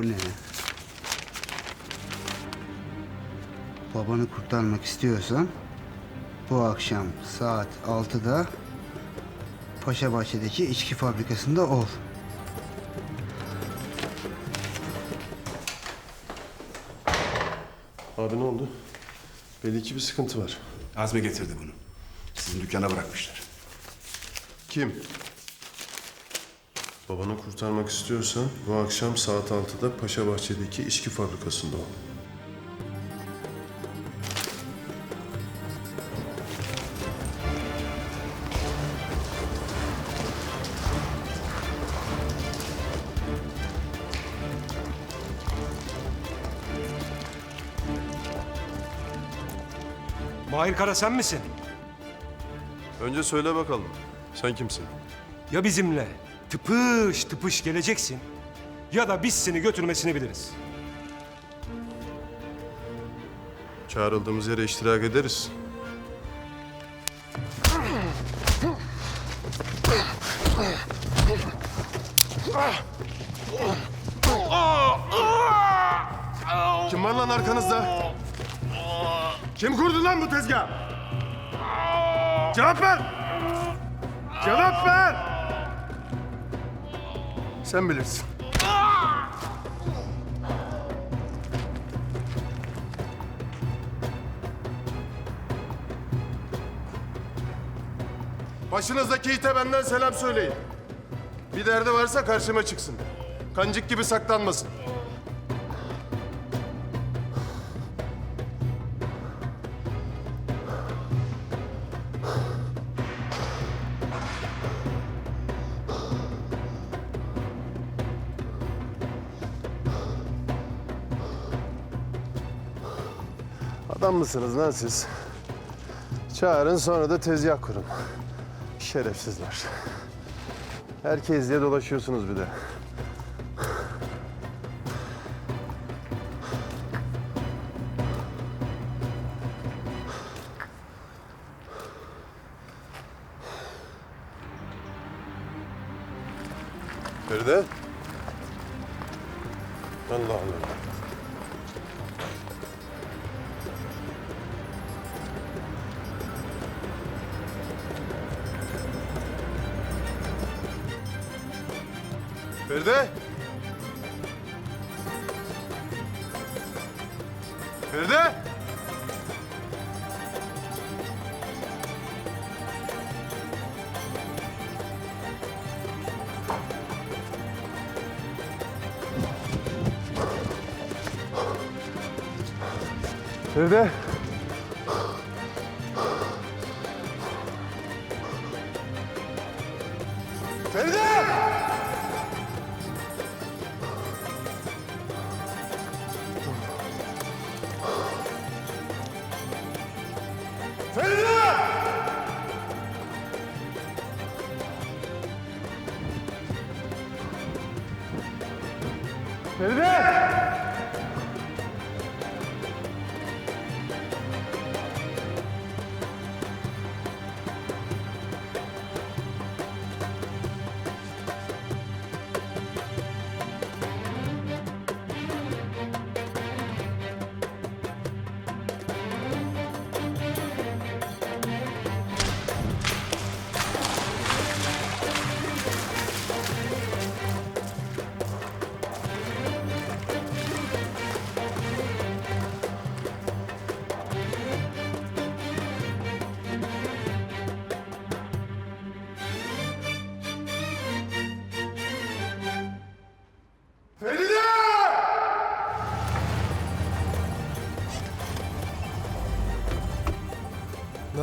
Bu ne? Babanı kurtarmak istiyorsan bu akşam saat 6'da Paşabahçe'deki içki fabrikasında ol. Abi ne oldu? Belli ki bir sıkıntı var. Azmi getirdi bunu. Sizin dükkana bırakmışlar. Kim? Babanı kurtarmak istiyorsan bu akşam saat 6'da Paşabahçe'deki içki fabrikasında ol. Mahir Kara sen misin? Önce söyle bakalım. Sen kimsin? Ya bizimle tıpış tıpış geleceksin ya da biz seni götürmesini biliriz. Çağrıldığımız yere iştirak ederiz. Kim var lan arkanızda? Kim kurdu lan bu tezgah? Cevap ver! Cevap ver! Sen bilirsin. Başınızdaki ite benden selam söyleyin. Bir derdi varsa karşıma çıksın. Kancık gibi saklanmasın. Adam mısınız lan siz? Çağırın sonra da tezgah kurun. Şerefsizler. Herkes diye dolaşıyorsunuz bir de. Feride. Allah Allah. Feride. Feride. Feride. Feride!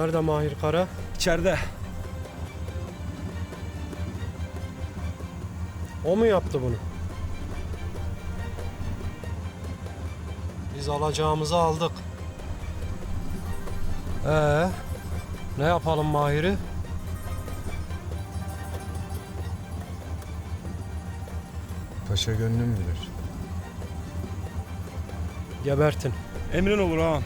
Nerede Mahir Kara? İçeride. O mu yaptı bunu? Biz alacağımızı aldık. Ee, ne yapalım Mahir'i? Paşa gönlüm bilir. Gebertin. Emrin olur ağam.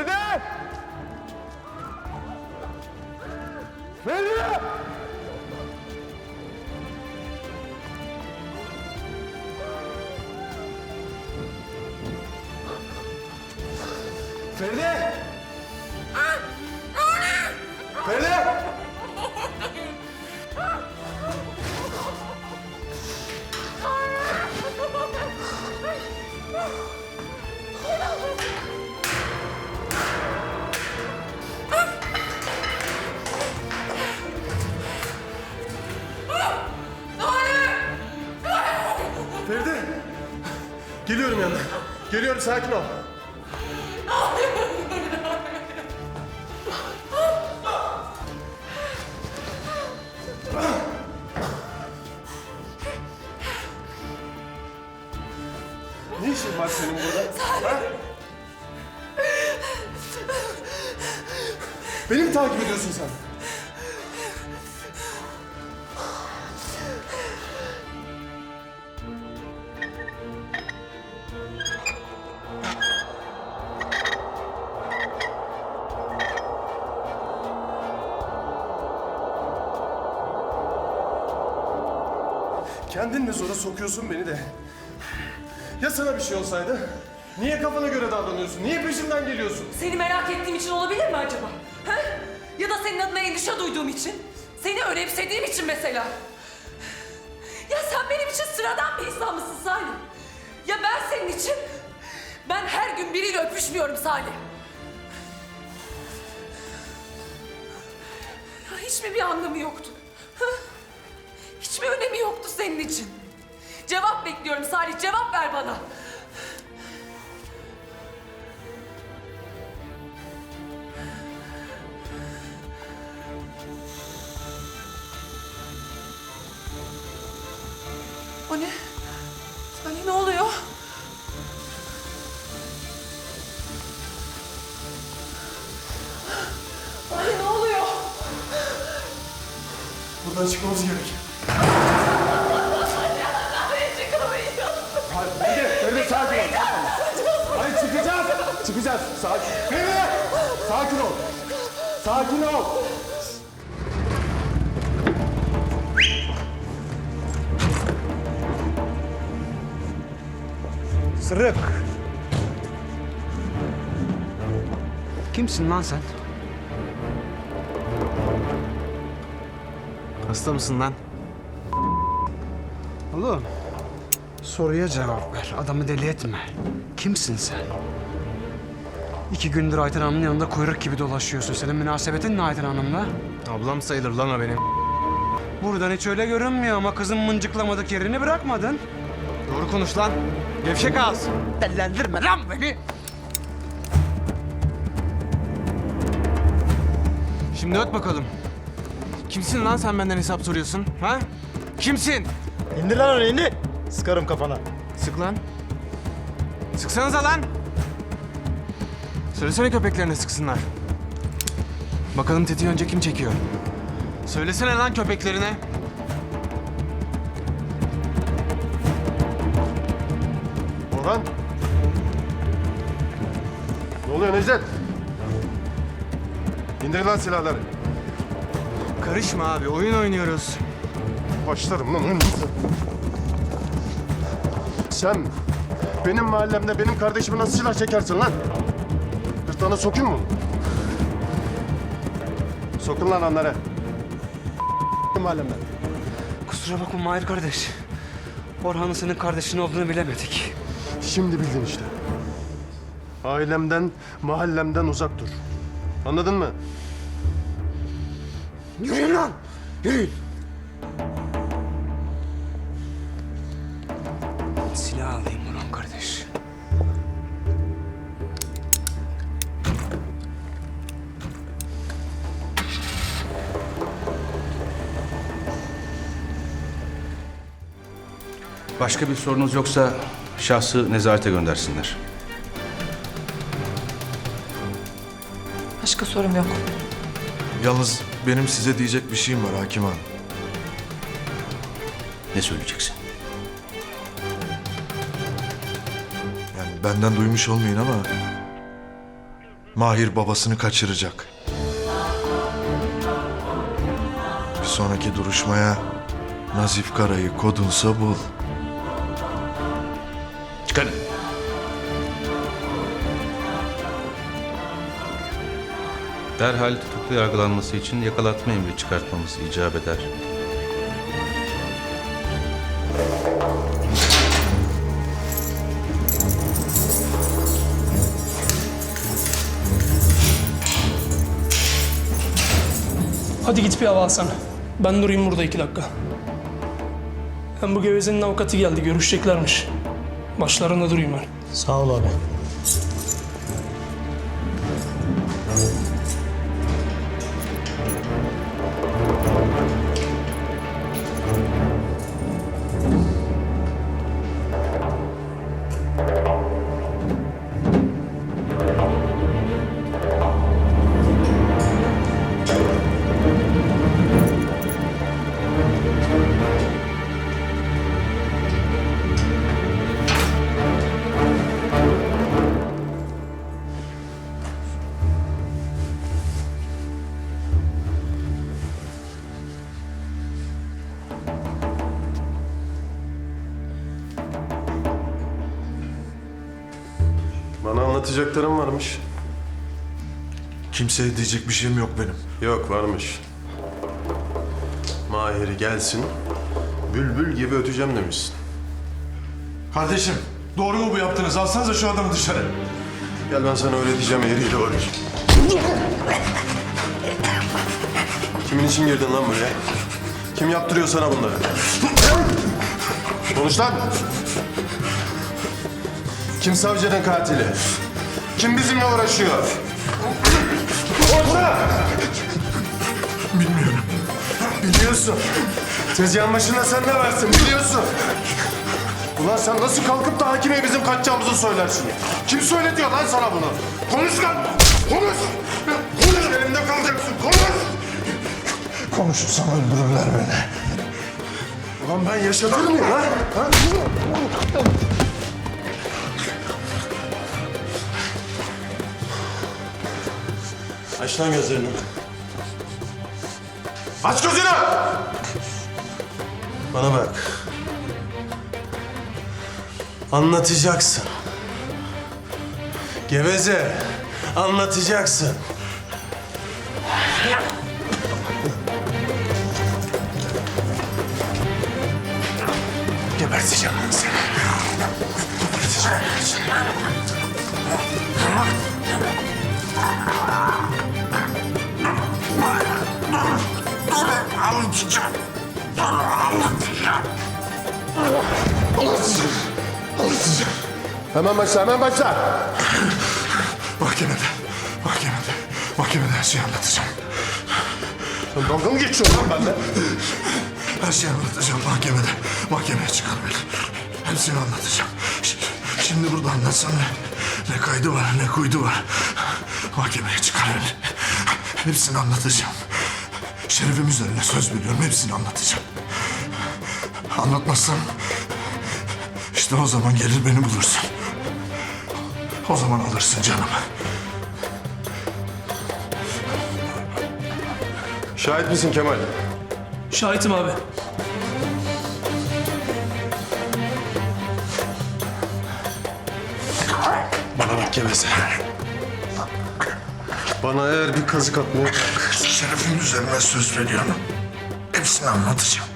Feride! Feride! Feride! Feride! Geliyorum yanına. Geliyorum sakin ol. Ne işin var senin burada? Ha? Beni mi takip ediyorsun sen? Kendin mi zora sokuyorsun beni de? Ya sana bir şey olsaydı? Niye kafana göre davranıyorsun? Niye peşimden geliyorsun? Seni merak ettiğim için olabilir mi acaba? Ha? Ya da senin adına endişe duyduğum için? Seni önemsediğim için mesela? Ya sen benim için sıradan bir insan mısın Salih? Ya ben senin için? Ben her gün biriyle öpüşmüyorum Salih. Ya hiç mi bir anlamı yoktu? Bekliyorum Salih, cevap ver bana. O ne? Salih ne oluyor? Salih ne oluyor? Buradan çıkmamız gerek. Sakin ol. Sırık. Kimsin lan sen? Hasta mısın lan? Oğlum. Soruya cevap ver. Adamı deli etme. Kimsin sen? İki gündür Ayten Hanım'ın yanında kuyruk gibi dolaşıyorsun. Senin münasebetin ne Ayten Hanım'la? Ablam sayılır lan o benim. Buradan hiç öyle görünmüyor ama kızın mıncıklamadık yerini bırakmadın. Doğru konuş lan. Gevşek ağız. Dellendirme lan beni. Şimdi öt bakalım. Kimsin lan sen benden hesap soruyorsun? Ha? Kimsin? İndir lan onu indir. Sıkarım kafana. Sık lan. Sıksanıza lan. Söylesene köpeklerine sıksınlar. Bakalım tetiği önce kim çekiyor? Söylesene lan köpeklerine. Orhan. Ne oluyor Necdet? İndir lan silahları. Karışma abi oyun oynuyoruz. Başlarım lan. Sen benim mahallemde benim kardeşime nasıl silah çekersin lan? Gırtlağına sokayım mı? Sokun lan onları. Mahallemden. Kusura bakma Mahir kardeş. Orhan'ın senin kardeşin olduğunu bilemedik. Şimdi bildin işte. Ailemden, mahallemden uzak dur. Anladın mı? Yürüyün lan! Yürüyün! Başka bir sorunuz yoksa şahsı nezarete göndersinler. Başka sorum yok. Yalnız benim size diyecek bir şeyim var Hakim Hanım. Ne söyleyeceksin? Yani benden duymuş olmayın ama... Mahir babasını kaçıracak. Bir sonraki duruşmaya Nazif Kara'yı kodunsa bul. Çıkarın. Derhal tutuklu yargılanması için yakalatma emri çıkartmamız icap eder. Hadi git bir hava alsana. Ben durayım burada iki dakika. Hem bu gevezenin avukatı geldi. Görüşeceklermiş. Başlarında durayım ben. Sağ ol abi. Anlatacaklarım varmış. Kimseye diyecek bir şeyim yok benim. Yok varmış. Mahir'i gelsin, bülbül gibi öteceğim demişsin. Kardeşim doğru mu bu yaptınız? Alsanıza şu adamı dışarı. Gel ben sana öğreteceğim yeriyle öğreteceğim. Kimin için girdin lan buraya? Kim yaptırıyor sana bunları? Konuş lan! Kim savcının katili? Kim bizimle uğraşıyor? Orta! Bilmiyorum. Biliyorsun. Tezgahın başında sen ne versin biliyorsun. Ulan sen nasıl kalkıp da hakime bizim kaçacağımızı söylersin? Kim söyletiyor lan sana bunu? Konuş lan! Konuş! Konuş elimde kalacaksın konuş! Konuşursam öldürürler beni. Ulan ben yaşatır mıyım lan? Ha? Aç lan gözlerini. Aç gözünü! Bana bak. Anlatacaksın. Geveze. Anlatacaksın. Hemen başla, hemen başla. Mahkemede. Mahkemede. Mahkemede her şeyi anlatacağım. Sen dalga mı geçiyorsun lan benimle? Her şeyi anlatacağım mahkemede. Mahkemeye çıkar beni. Hepsini anlatacağım. Ş- Şimdi burada anlatsam ne? Ne kaydı var ne kuydu var. Mahkemeye çıkar beni. Hepsini anlatacağım. Şerefim üzerine söz veriyorum. Hepsini anlatacağım. Anlatmazsam işte o zaman gelir beni bulursun. O zaman alırsın canımı. Şahit misin Kemal? Şahitim abi. Bana bak geveze. Bana eğer bir kazık atmaya Şerefim üzerine söz veriyorum. Hepsini anlatacağım.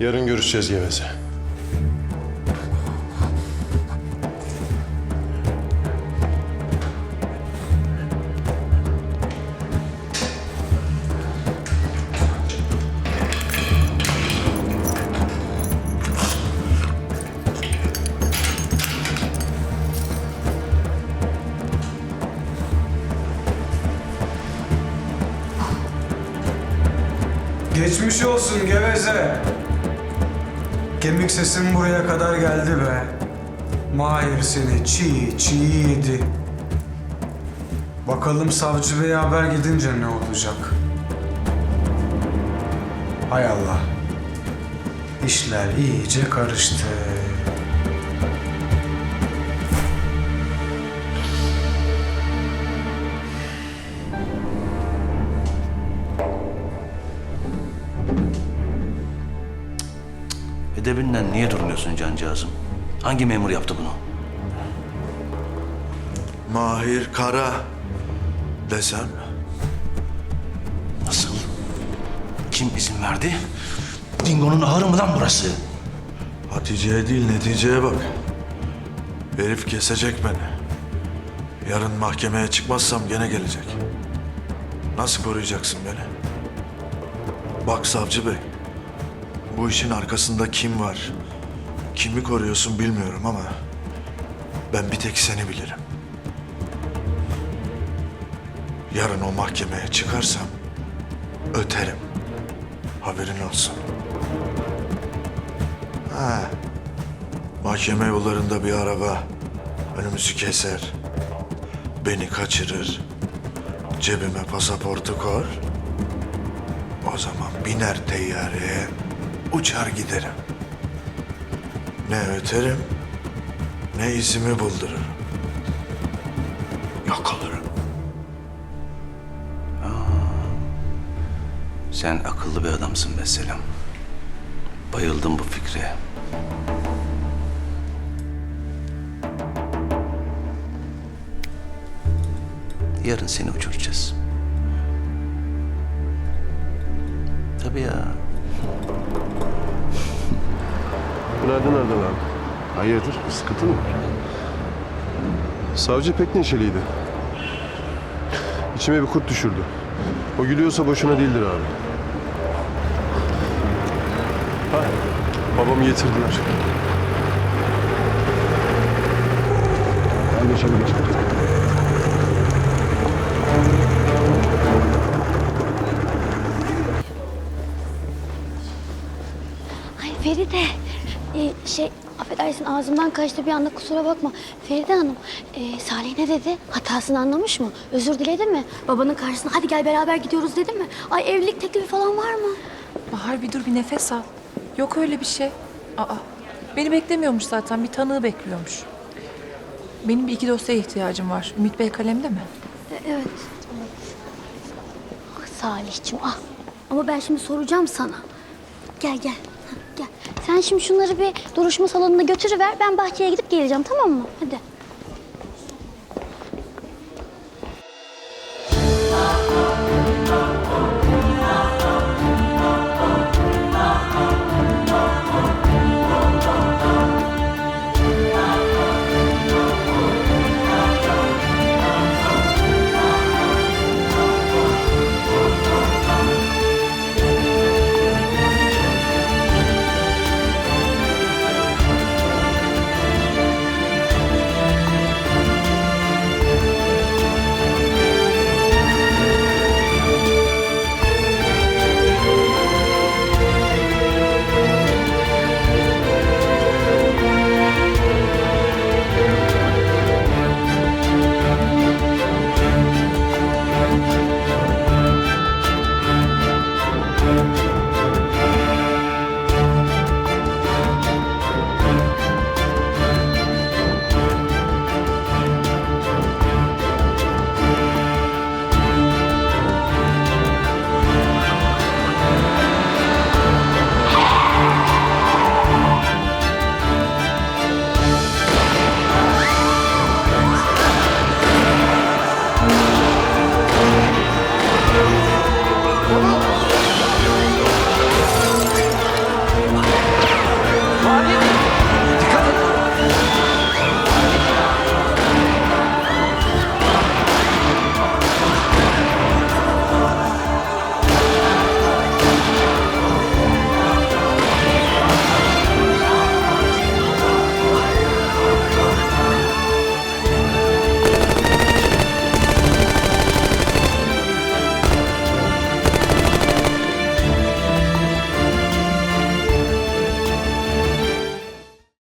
Yarın görüşeceğiz Geveze. Geçmiş olsun geveze. Kemik sesin buraya kadar geldi be. Mahir seni çiğ çiğ yedi. Bakalım savcı beye haber gidince ne olacak? Hay Allah. İşler iyice karıştı. Edebinden niye durmuyorsun cancağızım? Hangi memur yaptı bunu? Mahir Kara desem Nasıl? Kim izin verdi? Dingo'nun ahırı mı lan burası? Hatice'ye değil neticeye bak. Herif kesecek beni. Yarın mahkemeye çıkmazsam gene gelecek. Nasıl koruyacaksın beni? Bak savcı bey. Bu işin arkasında kim var? Kimi koruyorsun bilmiyorum ama ben bir tek seni bilirim. Yarın o mahkemeye çıkarsam öterim. Haberin olsun. Ha. Mahkeme yollarında bir araba önümüzü keser. Beni kaçırır. Cebime pasaportu kor. O zaman biner teyyareye uçar giderim. Ne öterim ne izimi buldururum. Yok olurum. Sen akıllı bir adamsın be Selam. Bayıldım bu fikre. Yarın seni uçuracağız. Tabii ya. Günaydın Erdal abi. Hayırdır? Bir sıkıntı mı var? Savcı pek neşeliydi. İçime bir kurt düşürdü. O gülüyorsa boşuna değildir abi. Ha, babamı getirdiler. Ben de içeri geçeyim. Ay Feride. Ee, şey affedersin ağzımdan kaçtı bir anda kusura bakma. Feride Hanım e, Salih ne dedi? Hatasını anlamış mı? Özür diledi mi? Babanın karşısına hadi gel beraber gidiyoruz dedi mi? Ay evlilik teklifi falan var mı? Bahar bir dur bir nefes al. Yok öyle bir şey. Aa, beni beklemiyormuş zaten. Bir tanığı bekliyormuş. Benim bir iki dosyaya ihtiyacım var. Ümit Bey kalemde mi? E, evet. Ah Salihciğim ah. Ama ben şimdi soracağım sana. Gel Gel. Sen şimdi şunları bir duruşma salonuna götürüver. Ben bahçeye gidip geleceğim tamam mı? Hadi.